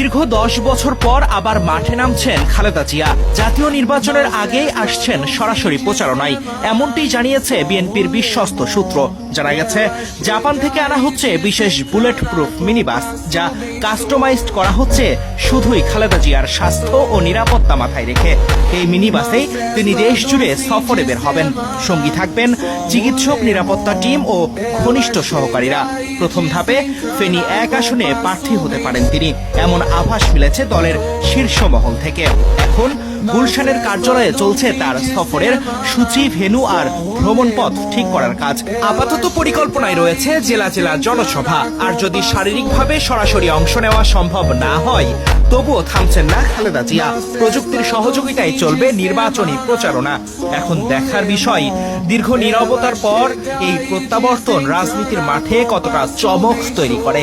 দীর্ঘ দশ বছর পর আবার মাঠে নামছেন খালেদা জিয়া। জাতীয় নির্বাচনের আগেই আসছেন সরাসরি প্রচারণায়। এমনটি জানিয়েছে বিএনপির বিশ্বস্ত সূত্র। জানা গেছে, জাপান থেকে আনা হচ্ছে বিশেষ বুলেট প্রুফ মিনি বাস যা কাস্টমাইজড করা হচ্ছে শুধুই খালেদা জিয়ার স্বাস্থ্য ও নিরাপত্তা মাথায় রেখে। এই মিনি বাসেই তিনি দেশ জুড়ে সফরে বের হবেন। সঙ্গী থাকবেন চিকিৎসক, নিরাপত্তা টিম ও ঘনিষ্ঠ সহকারীরা। প্রথম ধাপে ফেনী এক আসনে প্রার্থী হতে পারেন তিনি। এমন আভাস মিলেছে দলের শীর্ষ মহল থেকে। এখন গুলশানের কার্যালয়ে চলছে তার সফরের সূচি, ভেনু আর ভ্রমণ পথ ঠিক করার কাজ। আপাতত পরিকল্পনায় রয়েছে জেলা জেলা জনসভা। আর যদি শারীরিকভাবে সরাসরি অংশ নেওয়া সম্ভব না হয়, তবুও থামছেন না খালেদা জিয়া। প্রযুক্তির সহযোগিতায় চলবে নির্বাচনী প্রচারণা। এখন দেখার বিষয়, দীর্ঘ নীরবতার পর এই প্রত্যাবর্তন রাজনীতির মাঠে কতটা চমক তৈরি করে।